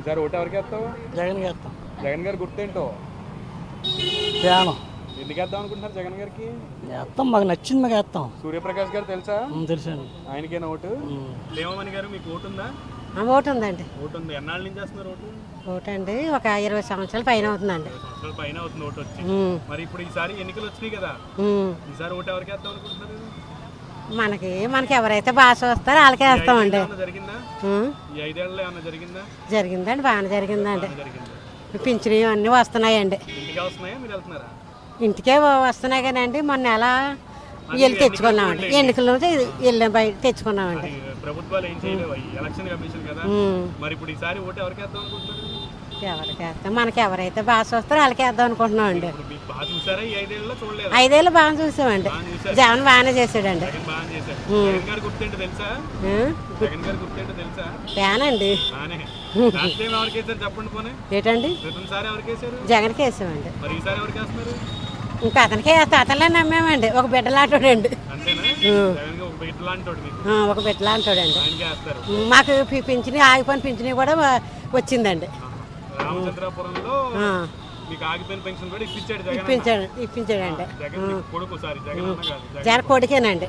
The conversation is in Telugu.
ఈసారి ఓటు ఎవరికి వేస్తావు? జగన్ వేస్తాం. జగన్ గారు గుర్తేంటో? ధ్యానం ఎందుకు వేద్దాం అనుకుంటున్నారు జగన్ గారికి? వేస్తాం మాకు నచ్చింది మాకు వేస్తాం. సూర్యప్రకాష్ గారు తెలుసా? తెలుసండి. ఆయనకేనా ఓటు. దేవమణి గారు మీకు ఓటు ఉందా? ఓటు ఉందండి. ఓటు ఉంది ఎన్నాళ్ళ నుంచి చేస్తున్నారు ఓటు? ఓటు అండి ఒక ఇరవై సంవత్సరాల పైన అవుతుందండి. సంవత్సరాల పైన అవుతుంది ఓటు వచ్చి మరి ఇప్పుడు ఈసారి ఎన్నికలు వచ్చినాయి కదా. ఈసారి ఓటు ఎవరికి వేద్దాం అనుకుంటున్నారు? మనకి మనకి ఎవరైతే బాగా చూస్తారో వాళ్ళకే వేస్తామండి. జరిగిందండి బాగానే జరిగిందండి. జరిగిందా. పింఛను అన్నీ వస్తున్నాయండి. ఇంటికి వస్తున్నాయా? కానండి మొన్న ఎలా వెళ్ళి తెచ్చుకున్నామండి. ఎన్నికల వెళ్ళి బయట తెచ్చుకున్నామండి. ప్రభుత్వాలు ఏం చేయలేవు ఎలక్షన్ కమిషన్ కదా. మరి ఇప్పుడు ఈసారి ఓటు ఎవరికి వేద్దాం అనుకుంటున్నారు? ఎవరికి వేస్తాం మనకి ఎవరైతే బాగా చూస్తారో వాళ్ళకి వేద్దాం ఐదేళ్ళలో చూడలేదు? ఐదేళ్ళు బాగా చూసామండి. జగన్ బాగానే చేసాడండి జగన్ బాగా చేశారు జగన్ గారు గుర్తేంటో తెలుసా? ఉమ్, జగన్ గారు గుర్తేంటో తెలుసా? ఫ్యానండి. బానే. లాస్ట్ టైం ఎవరికి వేశారు చెప్పండి పోనీ. ఏంటండి? ఎవరికి వేస్తున్నారు ఇంకా అతనికే వేస్తే అతనే నమ్మామండి. ఒక బిడ్డలాంటోడండి జగన్ ఒక బిడ్డలాంటోడండి మాకు. పింఛని ఆగిపోయిన పింఛని కూడా వచ్చిందండి. రామచంద్రపురంలో ఇప్పించాడు. ఇప్పించాడు ఇప్పించాడండి జగన్ కొడుకేనండి.